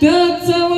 त्याचा